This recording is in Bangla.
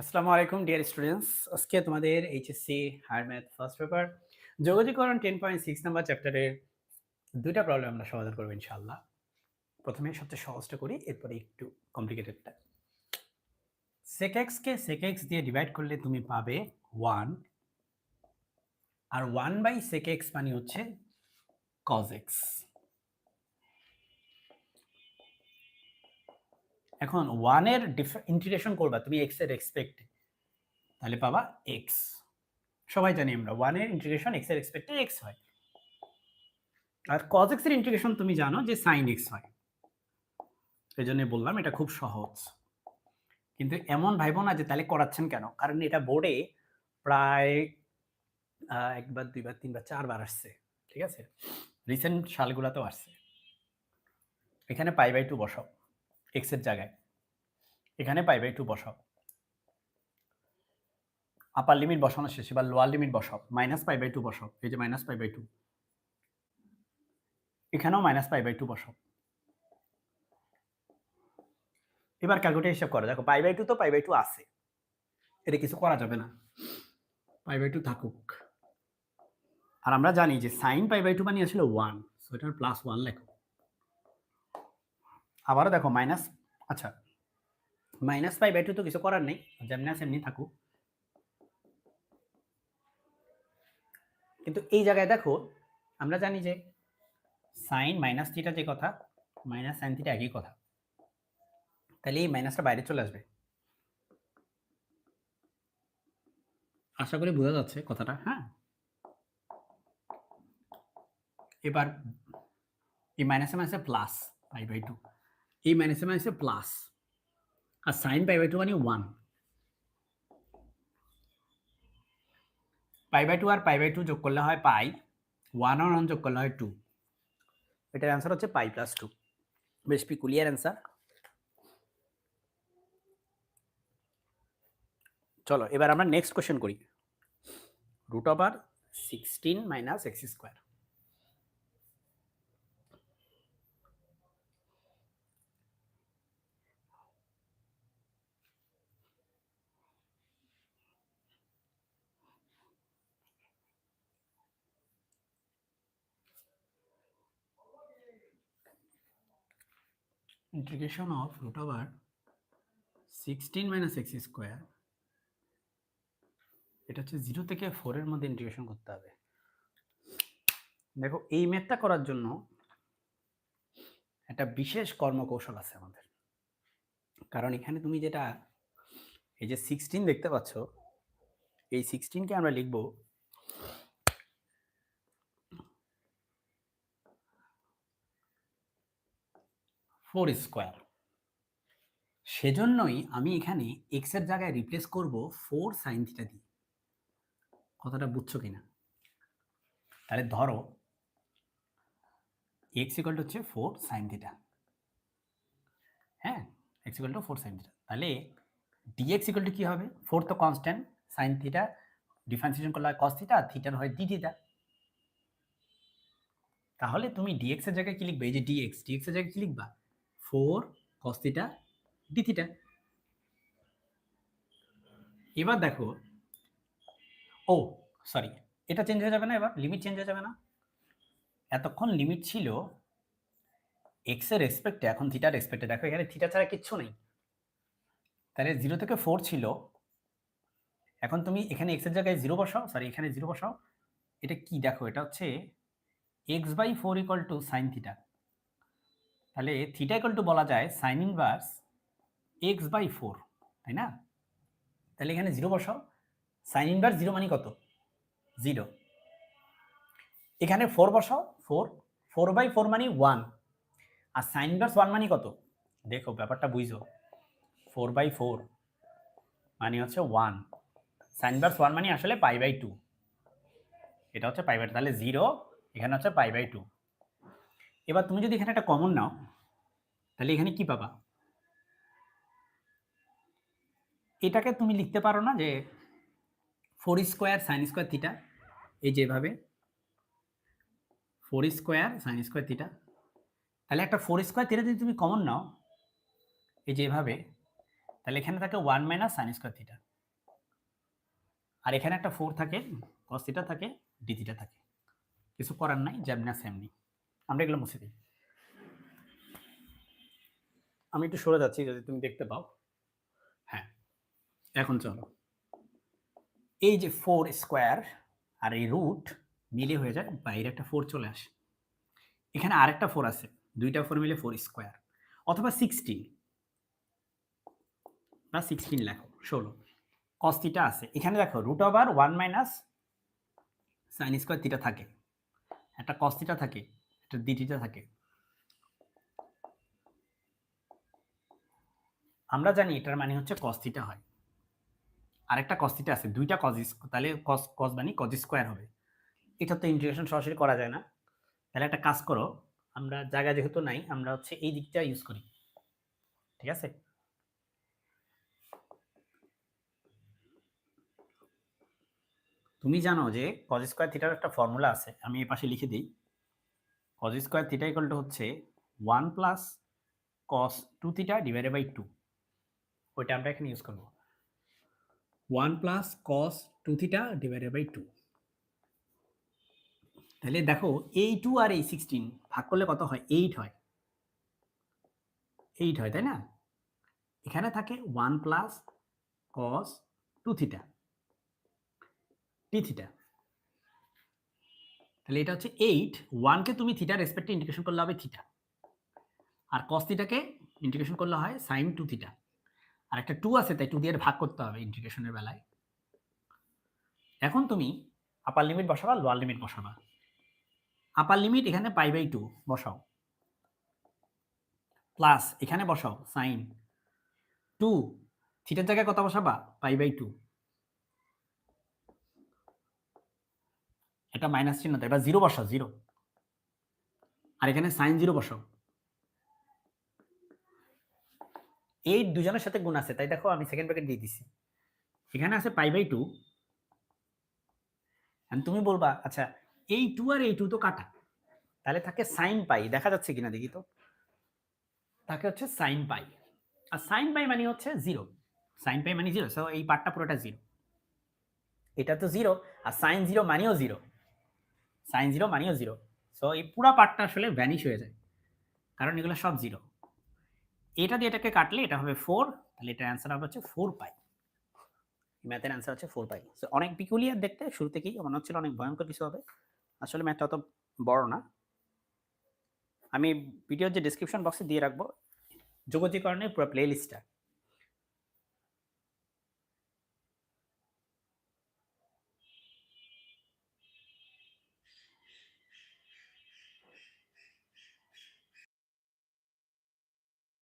আসসালামু আলাইকুম, ডিয়ার স্টুডেন্টস। আজকে তোমাদের HSC higher math first paper, যোগাযোগকরণ ten point six number চ্যাপ্টারের দুইটা প্রবলেম আমরা সমাধান করব ইনশাআল্লাহ। প্রথমে সবচেয়ে সহজটা করি, এরপরে একটু কমপ্লিকেটেডটা সেকেক্সকে সেকেক্স দিয়ে ডিভাইড করলে তুমি পাবে ওয়ান আর ওয়ান বাই সেকেক্স মানে হচ্ছে কজেক্স এখন ওয়ানের ইন্টিগ্রেশন করবা, তুমি এক্সের এক্সপেক্ট তাহলে পাবা এক্স সবাই জানি আমরা ওয়ানের ইন্টিগ্রেশন এক্সের এক্সপেক্টে এক্স হয়। আর কজ এক্সের ইন্টিগ্রেশন তুমি জানো যে সাইন এক্স হয়। এই জন্য বললাম, এটা খুব সহজ। কিন্তু এমন ভাইব না যে তাহলে করাচ্ছেন কেন? কারণ এটা বোর্ডে প্রায় একবার, দুইবার, তিনবার, চারবার আসছে। ঠিক আছে? রিসেন্ট সালগুলাতেও আসছে। এখানে পাই বাই টু বসাও। এক্সের জায়গায়। এখানে পাই বাই টু বসাও। আপার লিমিট বসানো শেষ এবার লোয়ার লিমিট বসাও। মাইনাস পাই বাই টু বসাও। এই যে মাইনাস পাই বাই টু এখানেও মাইনাস পাই বাই টু বসাও। এবার ক্যালকুলেট হিসাব করো। দেখো পাই বাই টু তো পাই বাই টু আছে। এটা কিছু করা যাবে না। পাই বাই টু থাকুক। আর আমরা জানি যে সাইন পাই বাই টু মানে আসলে ওয়ান সো এটার প্লাস ওয়ান লেখো আবারও দেখো মাইনাস আচ্ছা মাইনাস পাই বাই টু তো কিছু করার নেই, যেমনি আছে এমনি থাকুক। কিন্তু এই জায়গায় দেখো, আমরা জানি যে সাইন মাইনাস থিটা যে কথা মাইনাস সাইন থিটা একই কথা। তাহলে এই মাইনাসটা বাইরে চলে আসবে। আশা করি বোঝা যাচ্ছে কথাটা হ্যাঁ? এবার, এই মাইনাসে মাইনাসে প্লাস ফাইভ বাই টু এই মাইনাসে মাইনাসে প্লাস আর সাইন পাই বাই টু মানে ওয়ান পাই বাই টু আর পাই বাই টু যোগ করলে হয় পাই ওয়ান আর ওয়ান যোগ করলে হয় টু এটার অ্যান্সার হচ্ছে পাই প্লাস টু বেশ পিকুলিয়ার অ্যান্সার চলো, এবার আমরা নেক্সট কোশ্চেন করি। Root over sixteen minus x square integration of root over 16 minus x square, এটা হচ্ছে জিরো থেকে ফোরের মধ্যে ইন্টিগ্রেশন করতে হবে। দেখো, এই ম্যাথটা করার জন্য একটা বিশেষ কর্মকৌশল আছে আমাদের। কারণ এখানে তুমি যেটা, এই যে সিক্সটিন দেখতে পাচ্ছ, এই সিক্সটিনকে আমরা লিখব ফোর স্কোয়ার। সেজন্যই আমি এখানে এক্সের জায়গায় রিপ্লেস করব ফোর সাইন থিটা দিয়ে। কথাটা বুঝছ কিনা? তাহলে ধরো এক্স ইকাল হচ্ছে ফোর সাইন থিটা হ্যাঁ x equal to four sine theta তাহলে ডিএক্স ইকাল টু কী হবে? ফোর তো কনস্ট্যান্ট সাইন থিটা ডিফারেন্সিয়েশন করলে হয় কস থিটা থিটার হয় ডি থিটা তাহলে তুমি ডিএক্স এর জায়গায় কি লিখবে? এই যে ডিএক্স ডিএক্স এর জায়গায় কি লিখবা? Four cos theta d theta এবার দেখো, ও সরি এটা চেঞ্জ হয়ে যাবে না এবার লিমিট চেঞ্জ হয়ে যাবে না। এতক্ষণ লিমিট ছিল এক্সের রেসপেক্টে এখন থিটার রেসপেক্টে দেখো এখানে থিটা ছাড়া কিচ্ছু নেই। তাহলে জিরো থেকে ফোর ছিল। এখন তুমি এখানে এক্সের জায়গায় জিরো বসাও সরি এখানে জিরো বসাও। এটা কি? দেখো, এটা হচ্ছে x by four equal to sine theta তাহলে থিটা ইকুয়াল টু বলা যায় sine inverse x by four তাই না? তাহলে এখানে জিরো বসাও। সাইন ইনভার্স জিরো মানে কত? জিরো এখানে ফোর বসাও। ফোর ফোর বাই ফোর মানে ওয়ান আর সাইন ইনভার্স ওয়ান মানে কত? দেখো, ব্যাপারটা বুঝো। ফোর বাই ফোর মানে হচ্ছে ওয়ান সাইন ইনভার্স ওয়ান মানে আসলে পাই বাই টু এটা হচ্ছে পাই বাই তাহলে জিরো এখানে হচ্ছে পাই বাই টু এবার তুমি যদি এখানে একটা কমন নাও তাহলে এখানে কি পাবা? এটাকে তুমি লিখতে পারো না যে four square sine square theta এই যেভাবে four square sine square theta তাহলে একটা ফোর স্কোয়ার থিটা যদি তুমি কমন নাও, এই যেভাবে তাহলে এখানে থাকে one minus sine square theta আর এখানে একটা ফোর থাকে কস থিটা থাকে ডি থিটা থাকে। কিছু করার নাই যেমনি এমনি আমরা এগুলো মুছে দিই। আমি একটু সরে যাচ্ছি, যদি তুমি দেখতে পাও। হ্যাঁ এখন চলো। এই যে ফোর স্কোয়ার আর এই রুট মিলে হয়ে যায়, বাইরে একটা ফোর চলে আসে। এখানে আরেকটা ফোর আছে, দুইটা ফোর মিলে ফোর স্কোয়ার অথবা সিক্সটিন বা সিক্সটিন লেখো, ষোলো। কস্তিটা আছে। এখানে দেখো root over one minus sine square theta থাকে। একটা কস্তিটা থাকে, একটা দ্বিতীয়টা থাকে। আমরা জানি এটার মানে হচ্ছে কস্তিটা হয়। আরেকটা কস্তিটা আছে, দুইটা কজ তাহলে কস কস মানে কজ স্কোয়ার হবে। এটা তো ইন্টিগ্রেশন সরাসরি করা যায় না। তাহলে একটা কাজ করো, আমরা জায়গা যেহেতু নাই, আমরা হচ্ছে এই দিকটা ইউজ করি। ঠিক আছে? তুমি জানো যে কজ স্কোয়ার থিটার একটা ফর্মুলা আছে, আমি এই পাশে লিখে দিই। Cos square theta equal to হচ্ছে one plus cos two theta divided by two ওইটা আমরা এখানে ইউজ করব। One plus cos two theta divided by two তাহলে দেখো, এই টু আর এই সিক্সটিন ভাগ করলে কত হয়? এইট হয়। এইট হয়, তাই না? এখানে থাকে one plus cos two theta d theta তাহলে এটা হচ্ছে এইট ওয়ানকে তুমি থিটার রেসপেক্টে ইন্টিগ্রেশন করলে হবে থিটা আর কস থিটাকে ইন্টিগ্রেশন করলে হয় সাইন টু থিটা আর একটা টু আছে, তাই টু দিয়ে ভাগ করতে হবে ইন্টিগ্রেশনের বেলায়। এখন তুমি আপার লিমিট বসাবা লোয়ার লিমিট বসাবা। আপার লিমিট এখানে পাই বাই টু বসাও। প্লাস এখানে বসাও সাইন টু থিটার জায়গায় কত বসাবা? পাই বাই টু এটা মাইনাস চিহ্ন এবার জিরো বসাও জিরো আর এখানে সাইন জিরো বসাও। এই দুজনের সাথে গুণ আছে। তাই দেখো আমি সেকেন্ড ব্র্যাকেট দিয়ে দিছি। এখানে আছে পাই বাই টু তুমি বলবা আচ্ছা এই টু আর এই টু তো কাটা। তাহলে থাকে সাইন পাই দেখা যাচ্ছে কিনা দেখি তো। তাকে হচ্ছে সাইন পাই আর সাইন পাই মানে হচ্ছে জিরো সাইন পাই মানে জিরো সো এই পার্টটা পুরোটা জিরো এটা তো জিরো আর সাইন জিরো মানেও জিরো সাইন জিরো মানেও জিরো সো এই পুরো পার্টটা আসলে ভ্যানিশ হয়ে যায়। কারণ এগুলো সব জিরো এটা দিয়ে এটাকে কাটলে এটা হবে ফোর তাহলে এটার অ্যান্সার হবে হচ্ছে ফোর পাই ম্যাথের অ্যান্সার হচ্ছে ফোর পাই সো অনেক পিকুলিয়ার দেখতে, শুরু থেকেই মনে হচ্ছিল অনেক ভয়ঙ্কর কিছু হবে। আসলে ম্যাথটা অত বড় না। আমি ভিডিওর যে ডিসক্রিপশন বক্সে দিয়ে রাখব। যোগতিকরণের পুরো প্লে লিস্টটা